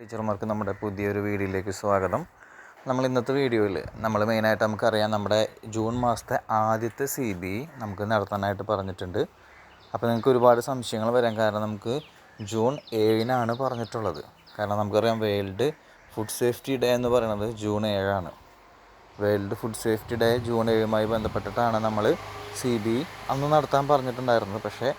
ടീച്ചർമാർക്ക് നമ്മുടെ പുതിയൊരു വീഡിയോയിലേക്ക് സ്വാഗതം. നമ്മൾ ഇന്നത്തെ വീഡിയോയിൽ നമ്മൾ മെയിനായിട്ട് നമുക്കറിയാം നമ്മുടെ ജൂൺ മാസത്തെ ആദ്യത്തെ സി ബി നമുക്ക് നടത്താനായിട്ട് പറഞ്ഞിട്ടുണ്ട്. അപ്പോൾ നിങ്ങൾക്ക് ഒരുപാട് സംശയങ്ങൾ വരാൻ കാരണം നമുക്ക് ജൂൺ ഏഴിനാണ് പറഞ്ഞിട്ടുള്ളത്. കാരണം നമുക്കറിയാം വേൾഡ് ഫുഡ് സേഫ്റ്റി ഡേ എന്ന് പറയുന്നത് ജൂൺ ഏഴാണ്. World food safety day June ഏഴുമായി ബന്ധപ്പെട്ടിട്ടാണ് നമ്മൾ സി ബി അന്ന് നടത്താൻ പറഞ്ഞിട്ടുണ്ടായിരുന്നത്. പക്ഷേ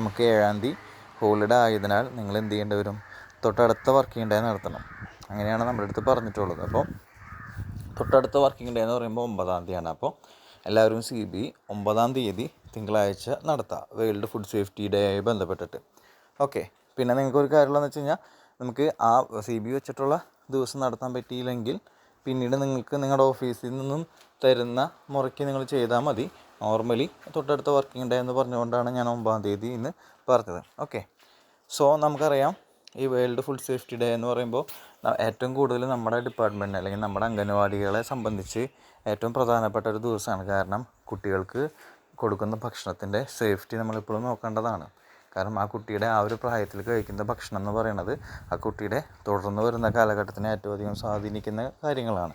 നമുക്ക് ഏഴാം തീയതി ഹോളിഡേ ആയതിനാൽ നിങ്ങൾ എന്ത് ചെയ്യേണ്ടി വരും? തൊട്ടടുത്ത വർക്കിംഗ് ഡേ നടത്തണം. അങ്ങനെയാണ് നമ്മുടെ അടുത്ത് പറഞ്ഞിട്ടുള്ളത്. അപ്പോൾ തൊട്ടടുത്ത വർക്കിംഗ് ഡേ എന്ന് പറയുമ്പോൾ ഒമ്പതാം തീയതിയാണ്. അപ്പോൾ എല്ലാവരും സി ബി ഒമ്പതാം തീയതി തിങ്കളാഴ്ച നടത്താം. വേൾഡ് ഫുഡ് സേഫ്റ്റി ഡേ ആയി ബന്ധപ്പെട്ടിട്ട്. ഓക്കെ. പിന്നെ നിങ്ങൾക്ക് ഒരു കാര്യമുള്ളതെന്ന് വെച്ച് കഴിഞ്ഞാൽ നമുക്ക് ആ സി ബി വെച്ചിട്ടുള്ള ദിവസം നടത്താൻ പറ്റിയില്ലെങ്കിൽ പിന്നീട് നിങ്ങൾക്ക് നിങ്ങളുടെ ഓഫീസിൽ നിന്നും തരുന്ന മുറയ്ക്ക് നിങ്ങൾ ചെയ്താൽ മതി. നോർമലി തൊട്ടടുത്ത വർക്കിംഗ് ഡേ എന്ന് പറഞ്ഞുകൊണ്ടാണ് ഞാൻ ഒമ്പതാം തീയതി ഇന്ന് പറഞ്ഞത്. ഓക്കെ. സോ നമുക്കറിയാം ഈ വേൾഡ് ഫുഡ് സേഫ്റ്റി ഡേ എന്ന് പറയുമ്പോൾ ഏറ്റവും കൂടുതൽ നമ്മുടെ ഡിപ്പാർട്ട്മെന്റ് അല്ലെങ്കിൽ നമ്മുടെ അംഗനവാടികളെ സംബന്ധിച്ച് ഏറ്റവും പ്രധാനപ്പെട്ട ഒരു ദിവസമാണ്. കാരണം കുട്ടികൾക്ക് കൊടുക്കുന്ന ഭക്ഷണത്തിന്റെ സേഫ്റ്റി നമ്മളിപ്പോഴും നോക്കേണ്ടതാണ്. കാരണം ആ കുട്ടിയുടെ ആ ഒരു പ്രായത്തിൽ കഴിക്കുന്ന ഭക്ഷണം എന്ന് പറയുന്നത് ആ കുട്ടിയുടെ തുടർന്ന് വരുന്ന കാലഘട്ടത്തിനെ ഏറ്റവും അധികം സ്വാധീനിക്കുന്ന കാര്യങ്ങളാണ്.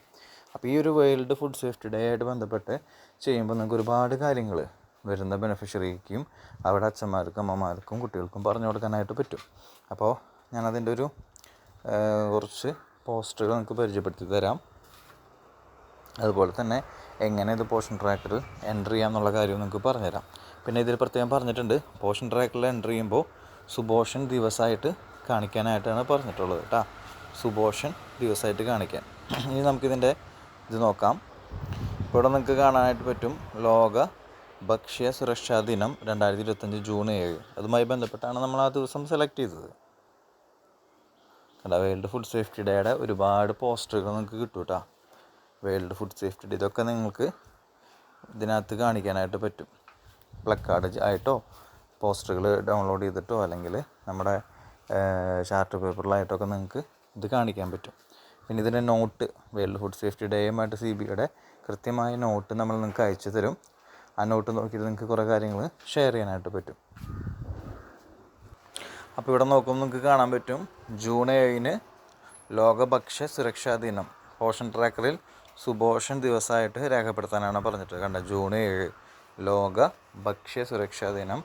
അപ്പോൾ ഈ ഒരു വേൾഡ് ഫുഡ് സേഫ്റ്റി ഡേ ആയിട്ട് ബന്ധപ്പെട്ട് ചെയ്യുമ്പോൾ നിങ്ങൾക്ക് ഒരുപാട് കാര്യങ്ങൾ വരുന്ന ബെനിഫിഷ്യറിക്കും അവിടെ അച്ഛന്മാർക്കും അമ്മമാർക്കും കുട്ടികൾക്കും പറഞ്ഞു കൊടുക്കാനായിട്ട് പറ്റും. അപ്പോൾ ഞാനതിന്റെ ഒരു കുറച്ച് പോസ്റ്ററുകൾ നിങ്ങൾക്ക് പരിചയപ്പെടുത്തി തരാം. അതുപോലെ തന്നെ എങ്ങനെ ഇത് പോഷൻ ട്രാക്കിൽ എന്റർ ചെയ്യാമെന്നുള്ള കാര്യം നിങ്ങൾക്ക് പറഞ്ഞുതരാം. പിന്നെ ഇതിൽ പ്രത്യേകം പറഞ്ഞിട്ടുണ്ട് പോഷൻ ട്രാക്കറിൽ എന്റർ ചെയ്യുമ്പോൾ സുപോഷൻ ദിവസമായിട്ട് കാണിക്കാനായിട്ടാണ് പറഞ്ഞിട്ടുള്ളത് കേട്ടോ സുപോഷൻ ദിവസമായിട്ട് കാണിക്കാൻ. ഇനി നമുക്കിതിന്റെ ഇത് നോക്കാം. ഇവിടെ നിങ്ങൾക്ക് കാണാനായിട്ട് പറ്റും ലോക ഭക്ഷ്യ സുരക്ഷാ ദിനം രണ്ടായിരത്തി ഇരുപത്തഞ്ച് ജൂൺ ഏഴ്. അതുമായി ബന്ധപ്പെട്ടാണ് നമ്മൾ ആ ദിവസം സെലക്ട് ചെയ്തത്. കണ്ട വേൾഡ് ഫുഡ് സേഫ്റ്റി ഡേയുടെ ഒരുപാട് പോസ്റ്ററുകൾ നിങ്ങൾക്ക് കിട്ടും കേട്ടോ വേൾഡ് ഫുഡ് സേഫ്റ്റി ഡേ ഇതൊക്കെ നിങ്ങൾക്ക് ഇതിനകത്ത് കാണിക്കാനായിട്ട് പറ്റും. പ്ലക്കാർഡ് ആയിട്ടോ പോസ്റ്ററുകൾ ഡൗൺലോഡ് ചെയ്തിട്ടോ അല്ലെങ്കിൽ നമ്മുടെ ചാർട്ട് പേപ്പറിലായിട്ടൊക്കെ നിങ്ങൾക്ക് ഇത് കാണിക്കാൻ പറ്റും. പിന്നെ ഇതിന്റെ നോട്ട് വേൾഡ് ഫുഡ് സേഫ്റ്റി ഡേയുമായിട്ട് സി ബിയുടെ കൃത്യമായ നോട്ട് നമ്മൾ നിങ്ങൾക്ക് അയച്ചു തരും. ആ നോട്ട് നോക്കിയിട്ട് നിങ്ങൾക്ക് കുറേ കാര്യങ്ങൾ ഷെയർ ചെയ്യാനായിട്ട് പറ്റും. അപ്പോൾ ഇവിടെ നോക്കുമ്പോൾ നിങ്ങൾക്ക് കാണാൻ പറ്റും ജൂൺ ഏഴിന് ലോക ഭക്ഷ്യ സുരക്ഷാ ദിനം. ഓഷൻ ട്രാക്കറിൽ സുപോഷൻ ദിവസമായിട്ട് രേഖപ്പെടുത്താനാണ് പറഞ്ഞിട്ട് കണ്ട ജൂൺ ഏഴ് ലോക ഭക്ഷ്യ സുരക്ഷാ ദിനം.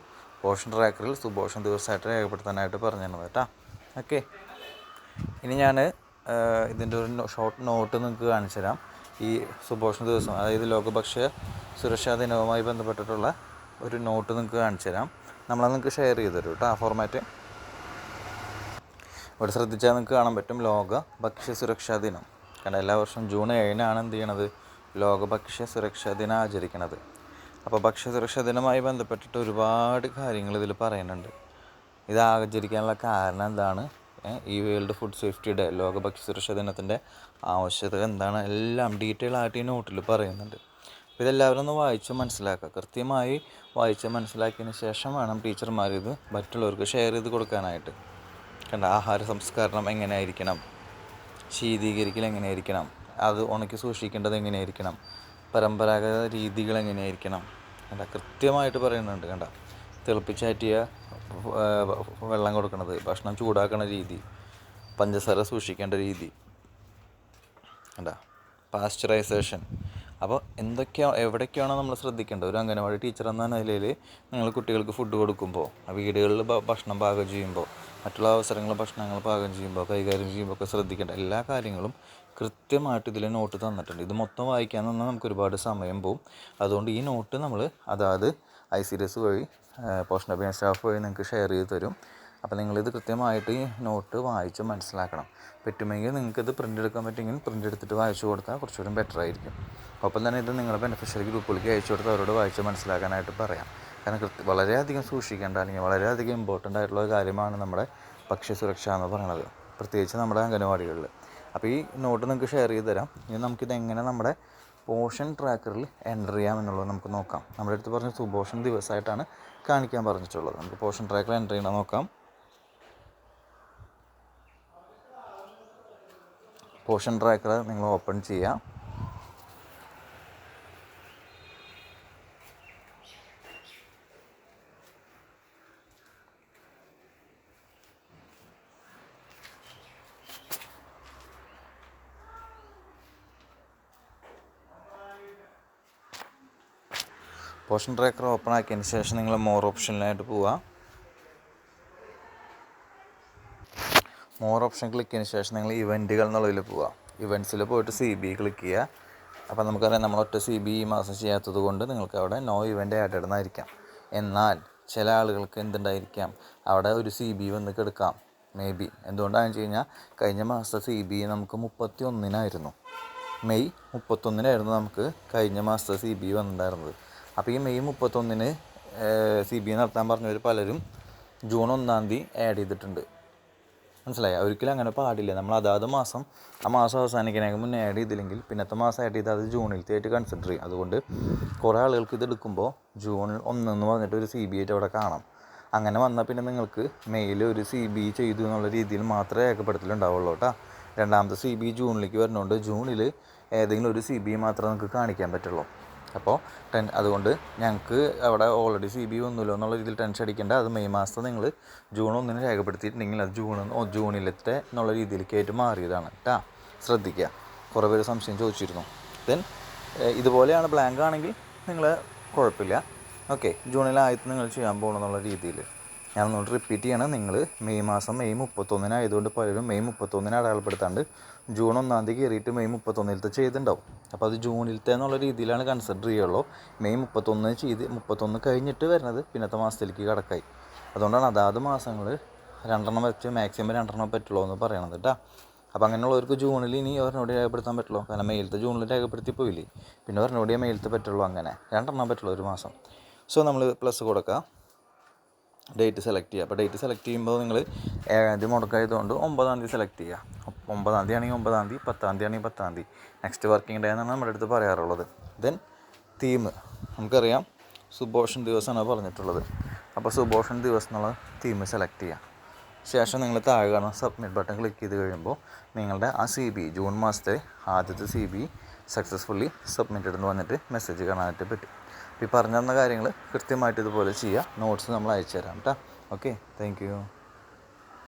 ഓഷൻ ട്രാക്കറിൽ സുപോഷൻ ദിവസമായിട്ട് രേഖപ്പെടുത്താനായിട്ട് പറഞ്ഞിരുന്നത് കേട്ടോ. ഓക്കെ. ഇനി ഞാൻ ഇതിന്റെ ഒരു ഷോർട്ട് നോട്ട് നിങ്ങൾക്ക് കാണിച്ചു തരാം. ഈ സുപോഷണ ദിവസം അതായത് ലോകഭക്ഷ്യ സുരക്ഷാ ദിനവുമായി ബന്ധപ്പെട്ടിട്ടുള്ള ഒരു നോട്ട് നിങ്ങൾക്ക് കാണിച്ചു തരാം. നമ്മളത് നിങ്ങൾക്ക് ഷെയർ ചെയ്ത് തരും കേട്ടോ ആ ഫോർമാറ്റ്. ഇവിടെ ശ്രദ്ധിച്ചാൽ നിങ്ങൾക്ക് കാണാൻ പറ്റും ലോക ഭക്ഷ്യ സുരക്ഷാ ദിനം. കാരണം എല്ലാ വർഷവും ജൂൺ ഏഴിനാണ് എന്ത് ചെയ്യണത്? ലോക ഭക്ഷ്യ സുരക്ഷാ ദിനം ആചരിക്കണത്. അപ്പോൾ ഭക്ഷ്യ സുരക്ഷാ ദിനമായി ബന്ധപ്പെട്ടിട്ട് ഒരുപാട് കാര്യങ്ങൾ ഇതിൽ പറയുന്നുണ്ട്. ഇത് ആചരിക്കാനുള്ള കാരണം എന്താണ്? ഈ വേൾഡ് ഫുഡ് സേഫ്റ്റിയുടെ ലോക ഭക്ഷ്യ സുരക്ഷാ ദിനത്തിന്റെ ആവശ്യകത എന്താണ്? എല്ലാം ഡീറ്റെയിൽ ആയിട്ട് ഈ നോട്ടിൽ പറയുന്നുണ്ട്. അപ്പോൾ ഇതെല്ലാവരും ഒന്ന് വായിച്ച് മനസ്സിലാക്കുക. കൃത്യമായി വായിച്ച് മനസ്സിലാക്കിയതിന് ശേഷം വേണം ടീച്ചർമാർ ഇത് മറ്റുള്ളവർക്ക് ഷെയർ ചെയ്ത് കൊടുക്കാനായിട്ട്. കണ്ട ആഹാര സംസ്കരണം എങ്ങനെയായിരിക്കണം? ശീതീകരിക്കൽ എങ്ങനെയായിരിക്കണം? അത് ഉണക്കി സൂക്ഷിക്കേണ്ടത് എങ്ങനെയായിരിക്കണം? പരമ്പരാഗത രീതികൾ എങ്ങനെയായിരിക്കണം? കണ്ട കൃത്യമായിട്ട് പറയുന്നുണ്ട് കണ്ട. തിളപ്പിച്ചാറ്റിയ വെള്ളം കൊടുക്കുന്നത് ഭക്ഷണം ചൂടാക്കുന്ന രീതി പഞ്ചസാര സൂക്ഷിക്കേണ്ട രീതി. കണ്ട പാസ്ചറൈസേഷൻ. അപ്പോൾ എന്തൊക്കെയാണ് എവിടേക്കാണോ നമ്മൾ ശ്രദ്ധിക്കേണ്ടത്? ഒരു അംഗനവാടി ടീച്ചർ എന്ന നിലയിൽ നിങ്ങൾ കുട്ടികൾക്ക് ഫുഡ് കൊടുക്കുമ്പോൾ വീടുകളിൽ ഭക്ഷണം പാകം ചെയ്യുമ്പോൾ മറ്റുള്ള അവസരങ്ങൾ ഭക്ഷണങ്ങൾ പാകം ചെയ്യുമ്പോൾ കൈകാര്യം ചെയ്യുമ്പോൾ ഒക്കെ ശ്രദ്ധിക്കേണ്ട എല്ലാ കാര്യങ്ങളും കൃത്യമായിട്ട് ഇതിൽ നോട്ട് തന്നിട്ടുണ്ട്. ഇത് മൊത്തം വായിക്കാൻ തന്നാൽ നമുക്ക് ഒരുപാട് സമയം പോവും. അതുകൊണ്ട് ഈ നോട്ട് നമ്മൾ അതായത് ഐ സി എസ് വഴി പോഷണ സ്റ്റാഫ് വഴി നിങ്ങൾക്ക് ഷെയർ ചെയ്ത് തരും. അപ്പോൾ നിങ്ങളിത് കൃത്യമായിട്ട് ഈ നോട്ട് വായിച്ച് മനസ്സിലാക്കണം. പറ്റുമെങ്കിൽ നിങ്ങൾക്കിത് പ്രിന്റ് എടുക്കാൻ പറ്റുമെങ്കിൽ പ്രിന്റ് എടുത്തിട്ട് വായിച്ചു കൊടുത്താൽ കുറച്ചുകൂടി ബെറ്റർ ആയിരിക്കും. ഒപ്പം തന്നെ ഇത് നിങ്ങളുടെ ബെനിഫിഷ്യറി ഗ്രൂപ്പുകളിലേക്ക് അയച്ചു കൊടുത്ത് അവരോട് വായിച്ച് മനസ്സിലാക്കാനായിട്ട് പറയാം. കാരണം കൃത്യ വളരെയധികം സൂക്ഷിക്കേണ്ട അല്ലെങ്കിൽ വളരെയധികം ഇമ്പോർട്ടന്റ് ആയിട്ടുള്ള ഒരു കാര്യമാണ് നമ്മുടെ ഭക്ഷ്യസുരക്ഷ എന്ന് പറയുന്നത് പ്രത്യേകിച്ച് നമ്മുടെ അംഗനവാടികളിൽ അപ്പോൾ ഈ നോട്ട് നിങ്ങൾക്ക് ഷെയർ ചെയ്ത് തരാം. ഇനി നമുക്കിത് എങ്ങനെ നമ്മുടെ പോഷൻ ട്രാക്കറിൽ എന്റർ ചെയ്യാം എന്നുള്ളത് നമുക്ക് നോക്കാം. നമ്മുടെ അടുത്ത് പറഞ്ഞ സുപോഷൻ ദിവസമായിട്ടാണ് കാണിക്കാൻ പറഞ്ഞിട്ടുള്ളത്. നമുക്ക് പോഷൻ ട്രാക്കറിൽ എന്റർ ചെയ്യണം നോക്കാം. പോഷൻ ട്രാക്കർ നിങ്ങൾ ഓപ്പൺ ചെയ്യാം. പോർഷൻ ട്രാക്കർ ഓപ്പൺ ആക്കിയതിന് ശേഷം നിങ്ങൾ മോർ ഓപ്ഷനിലായിട്ട് പോവുക മോർ ഓപ്ഷൻ ക്ലിക്ക് ചെയ്തതിന് ശേഷം നിങ്ങൾ ഇവന്റുകൾ എന്നുള്ളതിൽ പോവുക ഇവന്റ്സിൽ പോയിട്ട് സി ബി ക്ലിക്ക് ചെയ്യുക അപ്പോൾ നമുക്കറിയാം നമ്മൾ ഒറ്റ സി ബി ഈ മാസം ചെയ്യാത്തത് കൊണ്ട് നിങ്ങൾക്ക് അവിടെ നോ ഇവന്റ് ആയിട്ട് ഇടുന്നതായിരിക്കാം. എന്നാൽ ചില ആളുകൾക്ക് എന്തുണ്ടായിരിക്കാം? അവിടെ ഒരു സി ബി വന്ന് കിടക്കാം. മേ ബി എന്തുകൊണ്ടാണെന്ന് വെച്ച് കഴിഞ്ഞാൽ കഴിഞ്ഞ മാസത്തെ സി ബി നമുക്ക് മുപ്പത്തി ഒന്നിനായിരുന്നു മെയ് മുപ്പത്തൊന്നിനായിരുന്നു നമുക്ക് കഴിഞ്ഞ മാസത്തെ സി ബി വന്നിട്ടുണ്ടായിരുന്നത്. അപ്പോൾ ഈ മെയ് മുപ്പത്തൊന്നിന് സി ബി നടത്താൻ പറഞ്ഞവർ പലരും ജൂൺ ഒന്നാം തീയതി ആഡ് ചെയ്തിട്ടുണ്ട്. മനസ്സിലായി? ഒരിക്കലും അങ്ങനെ പാടില്ല. നമ്മൾ അതാത് മാസം ആ മാസം അവസാനിക്കുന്നതിന് മുന്നേ ആഡ് ചെയ്തില്ലെങ്കിൽ പിന്നത്തെ മാസം ആഡ് ചെയ്താൽ അത് ജൂണിലത്തെ ആയിട്ട് കൺസിഡർ ചെയ്യും. അതുകൊണ്ട് കുറേ ആളുകൾക്ക് ഇത് എടുക്കുമ്പോൾ ജൂൺ ഒന്നെന്ന് പറഞ്ഞിട്ട് ഒരു സി ബി ആയിട്ട് അവിടെ കാണാം. അങ്ങനെ വന്നാൽ പിന്നെ നിങ്ങൾക്ക് മെയിൽ ഒരു സി ബി ചെയ്തു എന്നുള്ള രീതിയിൽ മാത്രമേ രേഖപ്പെടുത്തലുണ്ടാവുള്ളൂ കേട്ടോ. രണ്ടാമത്തെ സി ബി ജൂണിലേക്ക് വരുന്നതുകൊണ്ട് ജൂണിൽ ഏതെങ്കിലും ഒരു സി ബി മാത്രമേ നിങ്ങൾക്ക് കാണിക്കാൻ പറ്റുള്ളൂ. അപ്പോൾ ടെൻ അതുകൊണ്ട് ഞങ്ങൾക്ക് അവിടെ ഓൾറെഡി സി ബി ഒന്നുമില്ല എന്നുള്ള രീതിയിൽ ടെൻഷൻ അടിക്കേണ്ട. അത് മെയ് മാസത്തെ നിങ്ങൾ ജൂൺ ഒന്നിന് രേഖപ്പെടുത്തിയിട്ടുണ്ടെങ്കിൽ അത് ജൂൺ ജൂണിലത്തെ എന്നുള്ള രീതിയിലേക്ക് ആയിട്ട് മാറിയതാണ് കേട്ടോ ശ്രദ്ധിക്കുക. കുറേ പേര് സംശയം ചോദിച്ചിരുന്നു. ദെൻ ഇതുപോലെയാണ് ബ്ലാങ്ക് ആണെങ്കിൽ നിങ്ങൾ കുഴപ്പമില്ല. ഓക്കെ ജൂണിലായിട്ട് നിങ്ങൾ ചെയ്യാൻ പോകണമെന്നുള്ള രീതിയിൽ ഞാൻ ഒന്നുകൂടി റിപ്പീറ്റ് ചെയ്യണം. നിങ്ങൾ മെയ് മാസം മെയ് മുപ്പത്തൊന്നിനായതുകൊണ്ട് പലരും മെയ് മുപ്പത്തൊന്നിന് അടയാളപ്പെടുത്താണ്ട് ജൂൺ ഒന്നാം തീയതി കയറിയിട്ട് മെയ് മുപ്പത്തൊന്നിലത്തെ ചെയ്തിട്ടുണ്ടാവും. അപ്പോൾ അത് ജൂണിലത്തെ എന്നുള്ള രീതിയിലാണ് കൺസിഡർ ചെയ്യുള്ളൂ. മെയ് മുപ്പത്തൊന്ന് ചെയ്ത് മുപ്പത്തൊന്ന് കഴിഞ്ഞിട്ട് വരുന്നത് പിന്നത്തെ മാസത്തിലേക്ക് കടക്കായി. അതുകൊണ്ടാണ് അതാത് മാസങ്ങൾ രണ്ടെണ്ണം വെച്ച് മാക്സിമം രണ്ടെണ്ണം പറ്റുള്ളൂ എന്ന് പറയണത് കേട്ടോ അപ്പോൾ അങ്ങനെയുള്ളവർക്ക് ജൂണിൽ ഇനി ഒരെണ്ണോടെ രേഖപ്പെടുത്താൻ പറ്റുള്ളൂ. കാരണം മെയിലത്തെ ജൂണിൽ രേഖപ്പെടുത്തി പോയില്ലേ. പിന്നെ ഒരെണ്ണോടെ മെയിലത്തെ പറ്റുള്ളൂ അങ്ങനെ. രണ്ടെണ്ണം പറ്റുള്ളൂ ഒരു മാസം. സോ നമ്മൾ പ്ലസ് കൊടുക്കുക ഡേറ്റ് സെലക്ട് ചെയ്യുക. അപ്പോൾ ഡേറ്റ് സെലക്ട് ചെയ്യുമ്പോൾ നിങ്ങൾ ഏഴാം തീയതി മുടക്കായതുകൊണ്ട് ഒമ്പതാം തീയതി സെലക്ട് ചെയ്യുക. ഒമ്പതാം തീയതി ആണെങ്കിൽ ഒമ്പതാം തീയതി പത്താം തീയതി ആണെങ്കിൽ പത്താം തീയതി. നെക്സ്റ്റ് വർക്കിംഗ് ഡേ എന്നാണ് നമ്മുടെ അടുത്ത് പറയാറുള്ളത്. ദെൻ തീം നമുക്കറിയാം സുബോഷൻ ദിവസമാണ് പറഞ്ഞിട്ടുള്ളത്. അപ്പോൾ സുബോഷൻ ദിവസം എന്നുള്ള തീം സെലക്ട് ചെയ്യുക. ശേഷം നിങ്ങൾ താഴെ കാണുന്ന സബ്മിറ്റ് ബട്ടൺ ക്ലിക്ക് ചെയ്ത് കഴിയുമ്പോൾ നിങ്ങളുടെ ആ സി ബി ജൂൺ മാസത്തെ ആദ്യത്തെ സി ബി സക്സസ്ഫുള്ളി സബ്മിറ്റഡ് എന്ന് വന്നിട്ട് മെസ്സേജ് കാണാനായിട്ട് പറ്റും. ഈ പറഞ്ഞു കാര്യങ്ങൾ കൃത്യമായിട്ട് ഇതുപോലെ ചെയ്യുക നോട്ട്സ് നമ്മൾ അയച്ചു തരാം കേട്ടോ ഓക്കെ താങ്ക്